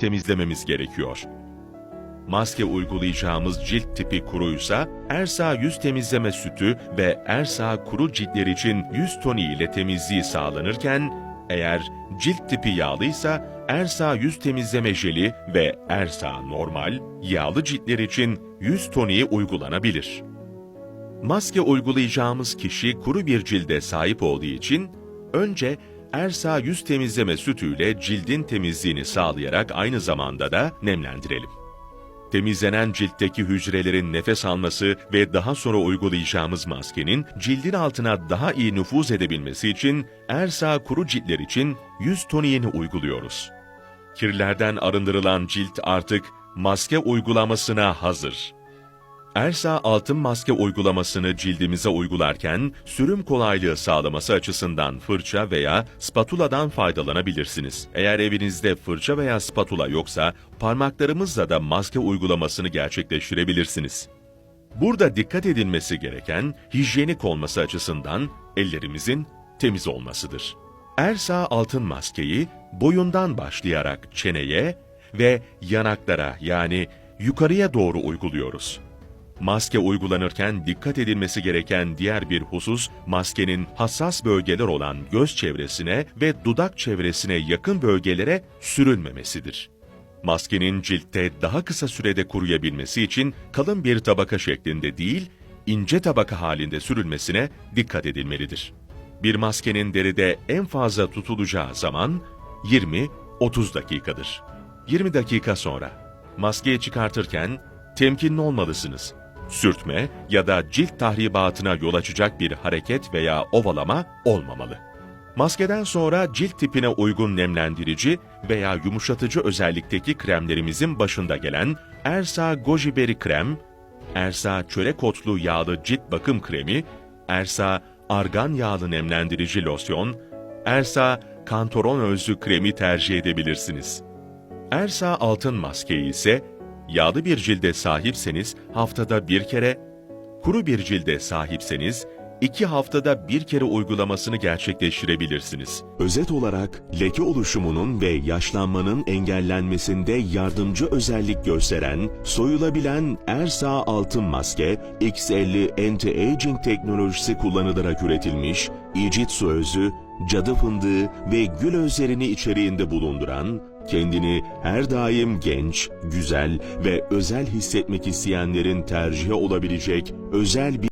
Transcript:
temizlememiz gerekiyor. Maske uygulayacağımız cilt tipi kuruysa, Ersa yüz temizleme sütü ve Ersa kuru ciltler için yüz toni ile temizliği sağlanırken, eğer cilt tipi yağlıysa Ersa yüz temizleme jeli ve Ersa normal, yağlı ciltler için yüz toniği uygulanabilir. Maske uygulayacağımız kişi kuru bir cilde sahip olduğu için önce Ersa yüz temizleme sütüyle cildin temizliğini sağlayarak aynı zamanda da nemlendirelim. Temizlenen ciltteki hücrelerin nefes alması ve daha sonra uygulayacağımız maskenin cildin altına daha iyi nüfuz edebilmesi için Ersa kuru ciltler için yüz toniğini uyguluyoruz. Kirlerden arındırılan cilt artık maske uygulamasına hazır. Ersa altın maske uygulamasını cildimize uygularken sürüm kolaylığı sağlaması açısından fırça veya spatuladan faydalanabilirsiniz. Eğer evinizde fırça veya spatula yoksa parmaklarımızla da maske uygulamasını gerçekleştirebilirsiniz. Burada dikkat edilmesi gereken hijyenik olması açısından ellerimizin temiz olmasıdır. Ersa altın maskeyi boyundan başlayarak çeneye ve yanaklara yani yukarıya doğru uyguluyoruz. Maske uygulanırken dikkat edilmesi gereken diğer bir husus, maskenin hassas bölgeler olan göz çevresine ve dudak çevresine yakın bölgelere sürülmemesidir. Maskenin ciltte daha kısa sürede kuruyabilmesi için kalın bir tabaka şeklinde değil, ince tabaka halinde sürülmesine dikkat edilmelidir. Bir maskenin deride en fazla tutulacağı zaman 20-30 dakikadır. 20 dakika sonra maskeyi çıkartırken temkinli olmalısınız. Sürtme ya da cilt tahribatına yol açacak bir hareket veya ovalama olmamalı. Maskeden sonra cilt tipine uygun nemlendirici veya yumuşatıcı özellikteki kremlerimizin başında gelen Ersa Goji Berry Krem, Ersa Çörek Otlu Yağlı Cilt Bakım Kremi, Ersa Argan Yağlı Nemlendirici Losyon, Ersa Kantoron Özlü Kremi tercih edebilirsiniz. Ersa Altın Maskeyi ise yağlı bir cilde sahipseniz haftada bir kere, kuru bir cilde sahipseniz iki haftada bir kere uygulamasını gerçekleştirebilirsiniz. Özet olarak leke oluşumunun ve yaşlanmanın engellenmesinde yardımcı özellik gösteren, soyulabilen Ersa Altın Maske, X50 Anti-Aging teknolojisi kullanılarak üretilmiş, icit özü, cadı fındığı ve gül özlerini içeriğinde bulunduran, kendini her daim genç, güzel ve özel hissetmek isteyenlerin tercihi olabilecek özel bir